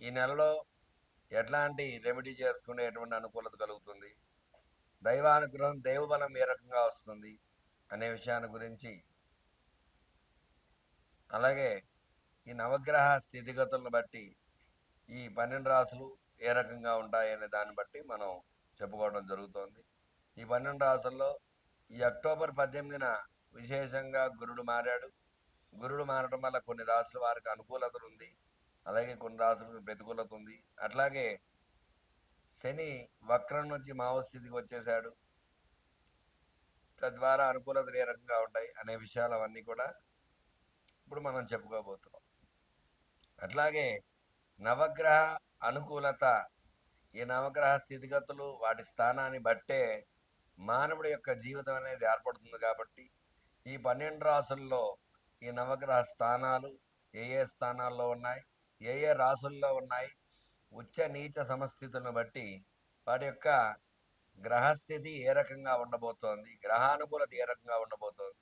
ఈ నెలలో ఎట్లాంటి రెమెడీ చేసుకునే ఎటువంటి అనుకూలత కలుగుతుంది? దైవానుగ్రహం దైవబలం ఏ రకంగా వస్తుంది? అనే విషయాన్ని గురించి అలాగే ఈ నవగ్రహ స్థితిగతులను బట్టి ఈ పన్నెండు రాసులు ఏ రకంగా ఉంటాయి అనే దాన్ని బట్టి మనం చెప్పుకోవడం జరుగుతోంది. ఈ పన్నెండు రాసుల్లో ఈ అక్టోబర్ పద్దెనిమిదిన విశేషంగా గురుడు మారాడు. గురుడు మారడం వల్ల కొన్ని రాసుల వారికి అనుకూలత ఉంది అలాగే కొన్ని రాసులకు ప్రతికూలత ఉంది అట్లాగే శని వక్రం నుంచి మావస్థితికి వచ్చేసాడు తద్వారా అనుకూలతలు ఏ రకంగా ఉంటాయి అనే విషయాలు అవన్నీ కూడా ఇప్పుడు మనం చెప్పుకోబోతున్నాం. అట్లాగే నవగ్రహ అనుకూలత ఈ నవగ్రహ స్థితిగతులు వాటి స్థానాన్ని బట్టే మానవుడి యొక్క జీవితం అనేది ఏర్పడుతుంది కాబట్టి ఈ పన్నెండు రాసుల్లో ఈ నవగ్రహ స్థానాలు ఏ ఏ స్థానాల్లో ఉన్నాయి? ఏ ఏ రాసుల్లో ఉన్నాయి ఉచ్చ నీచ సమస్థితులను బట్టి వాటి యొక్క గ్రహస్థితి ఏ రకంగా ఉండబోతోంది గ్రహానుకూలత ఏ రకంగా ఉండబోతోంది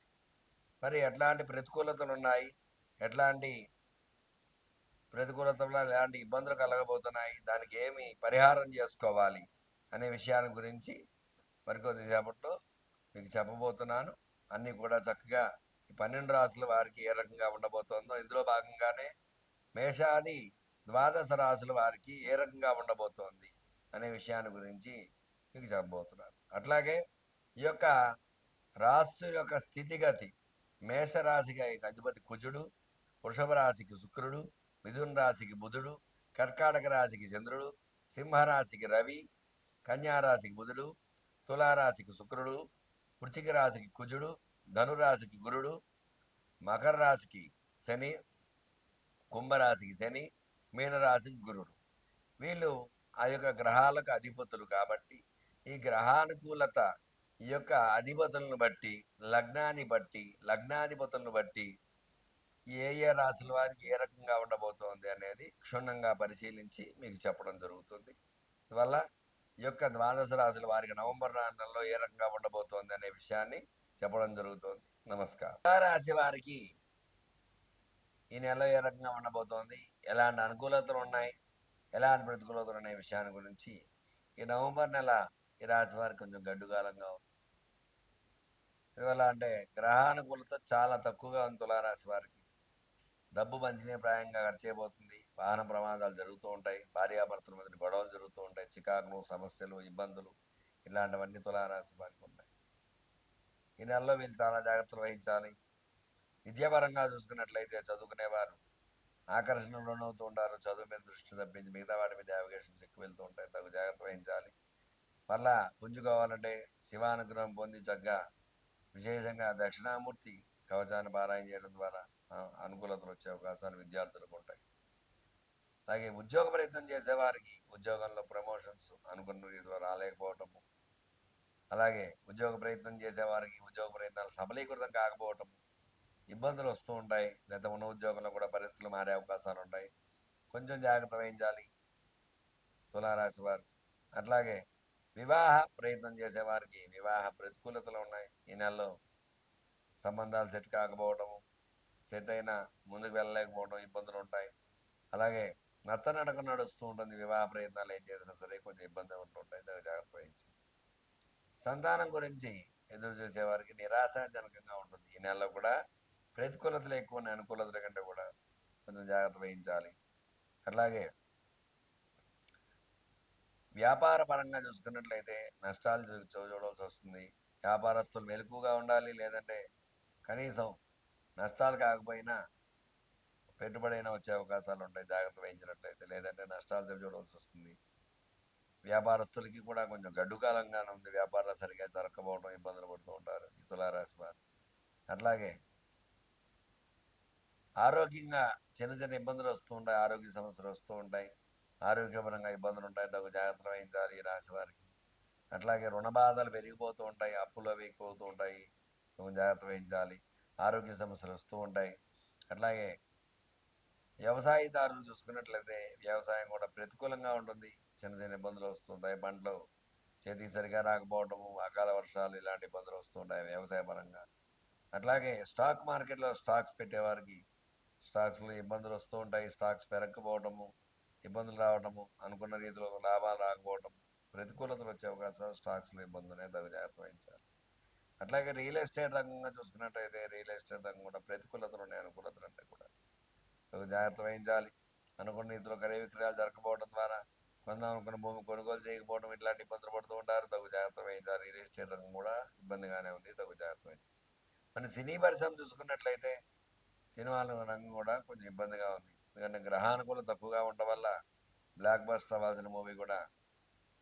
మరి ఎట్లాంటి ప్రతికూలతలు ఉన్నాయి ఎట్లాంటి ప్రతికూలతలు ఎలాంటి ఇబ్బందులు కలగబోతున్నాయి దానికి ఏమి పరిహారం చేసుకోవాలి అనే విషయాన్ని గురించి మరికొద్ది సేపట్లో మీకు చెప్పబోతున్నాను. అన్నీ కూడా చక్కగా ఈ పన్నెండు రాసుల వారికి ఏ రకంగా ఉండబోతోందో ఇందులో భాగంగానే మేషాది ద్వాదశ రాశుల వారికి ఏ రకంగా ఉండబోతోంది అనే విషయాన్ని గురించి మీకు చెప్పబోతున్నాను. అట్లాగే ఈ యొక్క రాశి యొక్క స్థితిగతి మేషరాశికి అధిపతి కుజుడు వృషభ రాశికి శుక్రుడు మిథున రాశికి బుధుడు కర్కాటక రాశికి చంద్రుడు సింహరాశికి రవి కన్యారాశికి బుధుడు తులారాశికి శుక్రుడు వృచ్చిక రాశికి కుజుడు ధనురాశికి గురుడు మకర రాశికి శని కుంభరాశికి శని మీనరాశికి గురుడు. వీళ్ళు ఆ యొక్క గ్రహాలకు అధిపతులు కాబట్టి ఈ గ్రహానుకూలత ఈ యొక్క అధిపతులను బట్టి లగ్నాన్ని బట్టి లగ్నాధిపతులను బట్టి ఏ ఏ రాశుల వారికి ఏ రకంగా ఉండబోతోంది అనేది క్షుణ్ణంగా పరిశీలించి మీకు చెప్పడం జరుగుతుంది. అందువల్ల ఈ యొక్క ద్వాదశ రాశుల వారికి నవంబర్ నెలలో ఏ రకంగా ఉండబోతోంది అనే విషయాన్ని చెప్పడం జరుగుతుంది. నమస్కారం. రాశి వారికి ఈ నెల ఏ రకంగా ఉండబోతోంది? ఎలాంటి అనుకూలతలు ఉన్నాయి? ఎలాంటి ప్రతికూలతలు ఉన్నాయి విషయాన్ని గురించి ఈ నవంబర్ నెల ఈ రాశి వారికి కొంచెం గడ్డుకాలంగా ఉంది. ఎందువల్ల అంటే గ్రహానుకూలత చాలా తక్కువగా ఉంది తులారాశి వారికి. డబ్బు మంచినే ప్రాయంగా ఖర్చు వాహన ప్రమాదాలు జరుగుతూ ఉంటాయి. భార్యాభర్తల మధ్య గొడవలు జరుగుతూ ఉంటాయి. చికాకులు సమస్యలు ఇబ్బందులు ఇలాంటివన్నీ తులారాశి వారికి ఉంటాయి ఈ నెలలో వీళ్ళు చాలా జాగ్రత్తలు వహించాలి. విద్యాపరంగా చూసుకున్నట్లయితే చదువుకునేవారు ఆకర్షణ లోనవుతూ ఉంటారు చదువు మీద దృష్టి తప్పించి మిగతా వాటి మీద అవగేషన్స్ ఎక్కువ వెళ్తూ ఉంటాయి. తగు జాగ్రత్త వహించాలి. మళ్ళా పుంజుకోవాలంటే శివానుగ్రహం పొంది చక్కగా విశేషంగా దక్షిణామూర్తి కవచాన్ని పారాయణ చేయడం ద్వారా అనుకూలతలు వచ్చే అవకాశాలు విద్యార్థులకు ఉంటాయి. అలాగే ఉద్యోగ ప్రయత్నం చేసేవారికి ఉద్యోగంలో ప్రమోషన్స్ అనుకున్న రీతిలో రాలేకపోవటము. అలాగే ఉద్యోగ ప్రయత్నం చేసేవారికి ఉద్యోగ ప్రయత్నాలు సబలీకృతం కాకపోవటము. ఇబ్బందులు వస్తూ ఉంటాయి. లేదా ఉన్న ఉద్యోగంలో కూడా పరిస్థితులు మారే అవకాశాలు ఉంటాయి. కొంచెం జాగ్రత్త వహించాలి. తులారాశి వారు. అట్లాగే వివాహ ప్రయత్నం చేసేవారికి వివాహ ప్రతికూలతలు ఉన్నాయి. ఈ నెలలో సంబంధాలు సెట్ కాకపోవడము సెట్ అయినా ముందుకు వెళ్ళలేకపోవడం ఇబ్బందులు ఉంటాయి. అలాగే నత్తనడక నడుస్తూ ఉంటుంది. వివాహ ప్రయత్నాలు ఏం చేసినా సరే కొంచెం ఇబ్బంది ఉంటుంటాయి దాన్ని జాగ్రత్త వహించి సంతానం గురించి ఎదురు చూసేవారికి నిరాశాజనకంగా ఉంటుంది. ఈ నెలలో కూడా ప్రతికూలతలు ఎక్కువ ఉన్నాయి అనుకూలతల కంటే కూడా కొంచెం జాగ్రత్త వహించాలి. అట్లాగే వ్యాపార పరంగా చూసుకున్నట్లయితే నష్టాలు చూడవలసి వస్తుంది. వ్యాపారస్తులు మెలకుగా ఉండాలి లేదంటే కనీసం నష్టాలు కాకపోయినా పెట్టుబడి వచ్చే అవకాశాలు ఉంటాయి. జాగ్రత్త వహించినట్లయితే లేదంటే నష్టాలు చూడవలసి వస్తుంది. వ్యాపారస్తులకి కూడా కొంచెం గడ్డుకాలంగానే ఉంది. వ్యాపారాలు సరిగా జరగకపోవడం ఇబ్బందులు పడుతూ ఉంటారు. ఈ తులారాశి వారు. అట్లాగే ఆరోగ్యంగా చిన్న చిన్న ఇబ్బందులు వస్తూ ఉంటాయి. ఆరోగ్య సమస్యలు వస్తూ ఉంటాయి. ఆరోగ్యపరంగా ఇబ్బందులు ఉంటాయి. తగు జాగ్రత్త వహించాలి ఈ రాశి వారికి. అట్లాగే రుణ బాధలు పెరిగిపోతూ ఉంటాయి. అప్పులు అవి ఎక్కువవుతూ ఉంటాయి. తగు జాగ్రత్త వహించాలి. ఆరోగ్య సమస్యలు వస్తూ ఉంటాయి. అట్లాగే వ్యవసాయదారులు చూసుకున్నట్లయితే వ్యవసాయం కూడా ప్రతికూలంగా ఉంటుంది. చిన్న చిన్న ఇబ్బందులు వస్తుంటాయి పంటలు చేతికి సరిగా రాకపోవడము అకాల వర్షాలు ఇలాంటి ఇబ్బందులు వస్తుంటాయి వ్యవసాయ పరంగా. అట్లాగే స్టాక్ మార్కెట్లో స్టాక్స్ పెట్టేవారికి స్టాక్స్లో ఇబ్బందులు వస్తూ ఉంటాయి. స్టాక్స్ పెరగకపోవడము ఇబ్బందులు రావడము అనుకున్న రీతిలో లాభాలు రాకపోవడం ప్రతికూలతలు వచ్చే అవకాశాలు స్టాక్స్లో ఇబ్బందులనే తగు జాగ్రత్త వహించాలి. అట్లాగే రియల్ ఎస్టేట్ రంగంగా చూసుకున్నట్టయితే రియల్ ఎస్టేట్ రంగం కూడా ప్రతికూలతలు ఉన్నాయి అనుకూలతలు అంటే కూడా. తగు జాగ్రత్త వహించాలి. అనుకున్న రీతిలో క్రయ విక్రయాలు జరగకపోవడం ద్వారా కొందాం అనుకున్న భూమి కొనుగోలు చేయకపోవడం ఇట్లాంటి ఇబ్బందులు పడుతూ ఉంటారు. తగు జాగ్రత్త వహించాలి. రియల్ ఎస్టేట్ రంగం కూడా ఇబ్బందిగానే ఉంది. తగు జాగ్రత్త వహించాలి. మన సినీ పరిశ్రమ చూసుకున్నట్లయితే సినిమాల రంగం కూడా కొంచెం ఇబ్బందిగా ఉంది. ఎందుకంటే గ్రహానుకూలం తక్కువగా ఉండడం వల్ల బ్లాక్ బస్టర్ అవ్వాల్సిన మూవీ కూడా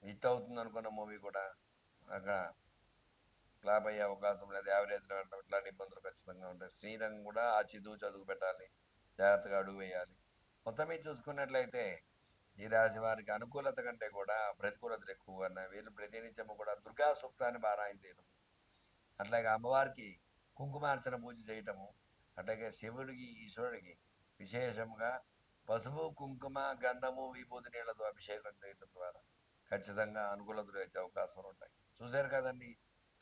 హిట్ అవుతుంది అనుకున్న మూవీ కూడా అక్కడ ఫ్లాప్ అయ్యే అవకాశం లేదు. యావరేజ్ వెళ్ళడం ఇట్లాంటి ఇబ్బందులు ఖచ్చితంగా ఉంటాయి. శ్రీరంగం కూడా ఆ చదువు చదువు పెట్టాలి. జాగ్రత్తగా అడుగు వేయాలి. మొత్తం మీద చూసుకున్నట్లయితే ఈ రాశి వారికి అనుకూలత కంటే కూడా ప్రతికూలతలు ఎక్కువగా ఉన్నాయి. వీళ్ళు ప్రతినిత్యము కూడా దుర్గా సూక్తాన్ని పారాయణ చేయడం అట్లాగే అమ్మవారికి కుంకుమార్చన పూజ చేయటము అట్లాగే శివుడికి ఈశ్వరుడికి విశేషంగా పసుపు కుంకుమ గంధము విభూతి నీళ్ళతో అభిషేకం చేయడం ద్వారా ఖచ్చితంగా అనుకూలతలు వచ్చే అవకాశాలు ఉంటాయి. చూశారు కదండి?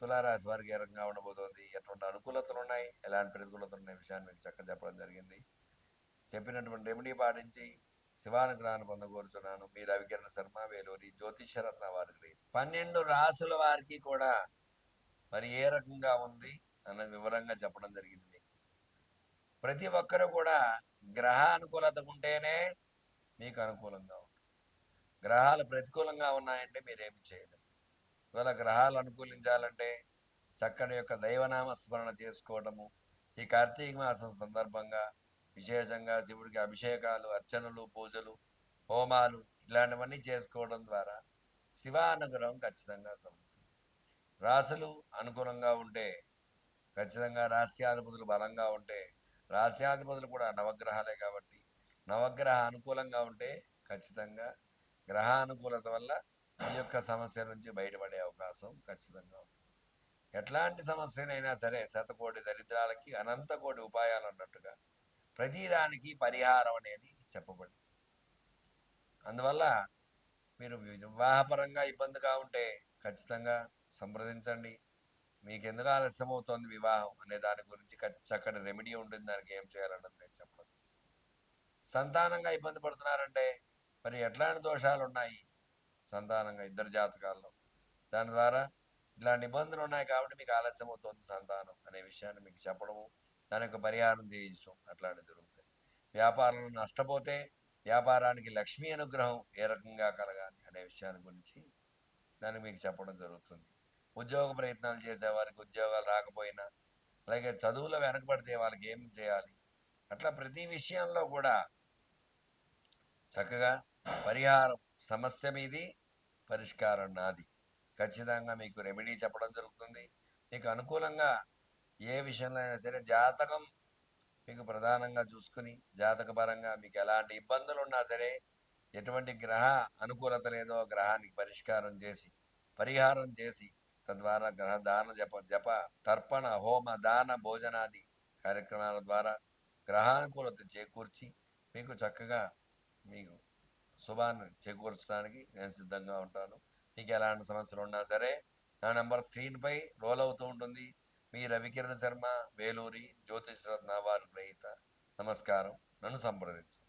తులారాశి వారికి ఏ రకంగా ఉండబోతోంది? ఎటువంటి అనుకూలతలు ఉన్నాయి? ఎలాంటి ప్రతికూలతలు ఉన్నాయి? విషయాన్ని మీకు చక్కగా చెప్పడం జరిగింది. చెప్పినటువంటి రెమెడీ పాటించి శివానుగ్రహాన్ని పొందకూరుచున్నాను మీ రవికిరణ శర్మ వేలూరి జ్యోతిషరత్న వారికి పన్నెండు రాసుల వారికి కూడా మరి ఏ రకంగా ఉంది అన్నది వివరంగా చెప్పడం జరిగింది. ప్రతి ఒక్కరు కూడా గ్రహ అనుకూలత ఉంటేనే మీకు అనుకూలంగా ఉంటుంది. గ్రహాలు ప్రతికూలంగా ఉన్నాయంటే మీరేమి చేయలేరు. ఇవాళ గ్రహాలు అనుకూలించాలంటే చక్కని యొక్క దైవనామ స్మరణ చేసుకోవడము ఈ కార్తీక మాసం సందర్భంగా విశేషంగా శివుడికి అభిషేకాలు అర్చనలు పూజలు హోమాలు ఇలాంటివన్నీ చేసుకోవడం ద్వారా శివానుగ్రహం ఖచ్చితంగా కలుగుతుంది. రాసులు అనుకూలంగా ఉంటే ఖచ్చితంగా రాస్యాధిపతులు బలంగా ఉంటే రాజ్యాధిపతులు కూడా నవగ్రహాలే కాబట్టి నవగ్రహ అనుకూలంగా ఉంటే ఖచ్చితంగా గ్రహ అనుకూలత వల్ల ఈ యొక్క సమస్య నుంచి బయటపడే అవకాశం ఖచ్చితంగా ఉంటుంది. ఎట్లాంటి సమస్యనైనా సరే శతకోటి దరిద్రాలకి అనంత కోటి ఉపాయాలు అన్నట్టుగా ప్రతిదానికి పరిహారం అనేది చెప్పబడింది. అందువల్ల మీరు వివాహపరంగా ఇబ్బందిగా ఉంటే ఖచ్చితంగా సంప్రదించండి. మీకు ఎందుకు ఆలస్యం అవుతోంది వివాహం అనే దాని గురించి చక్కటి రెమెడీ ఉంటుంది దానికి ఏం చేయాలన్నది నేను చెప్పడం సంతానంగా ఇబ్బంది పడుతున్నారంటే మరి ఎట్లాంటి దోషాలు ఉన్నాయి సంతానంగా ఇద్దరు జాతకాల్లో. దాని ద్వారా ఇట్లాంటి ఇబ్బందులు ఉన్నాయి కాబట్టి మీకు ఆలస్యం అవుతుంది సంతానం అనే విషయాన్ని మీకు చెప్పడము దాని యొక్క పరిహారం చేయించడం అట్లాంటివి జరుగుతాయి. వ్యాపారంలో నష్టపోతే వ్యాపారానికి లక్ష్మీ అనుగ్రహం ఏ రకంగా కలగాలి అనే విషయాన్ని గురించి దాన్ని మీకు చెప్పడం జరుగుతుంది. ఉద్యోగ ప్రయత్నాలు చేసేవారికి ఉద్యోగాలు రాకపోయినా అలాగే చదువులో వెనకబడితే వాళ్ళకి ఏం చేయాలి? అట్లా ప్రతి విషయంలో కూడా చక్కగా పరిహారం సమస్య మీది పరిష్కారం నాది. ఖచ్చితంగా మీకు రెమెడీ చెప్పడం జరుగుతుంది. మీకు అనుకూలంగా ఏ విషయంలో అయినా సరే జాతకం మీకు ప్రధానంగా చూసుకుని జాతకపరంగా మీకు ఎలాంటి ఇబ్బందులు ఉన్నా సరే ఎటువంటి గ్రహ అనుకూలత లేదో గ్రహానికి పరిష్కారం చేసి పరిహారం చేసి తద్వారా గ్రహ దాన జప జప తర్పణ హోమ దాన భోజనాది కార్యక్రమాల ద్వారా గ్రహానుకూలత చేకూర్చి మీకు చక్కగా మీకు శుభాన్ని చేకూర్చడానికి నేను సిద్ధంగా ఉంటాను. మీకు ఎలాంటి సమస్యలు ఉన్నా సరే నా నంబర్ స్క్రీన్పై రోల్ అవుతూ ఉంటుంది. మీ రవికిరణ్ శర్మ వేలూరి జ్యోతిష్ రత్న వారి గ్రహీత. నమస్కారం. నన్ను సంప్రదించు.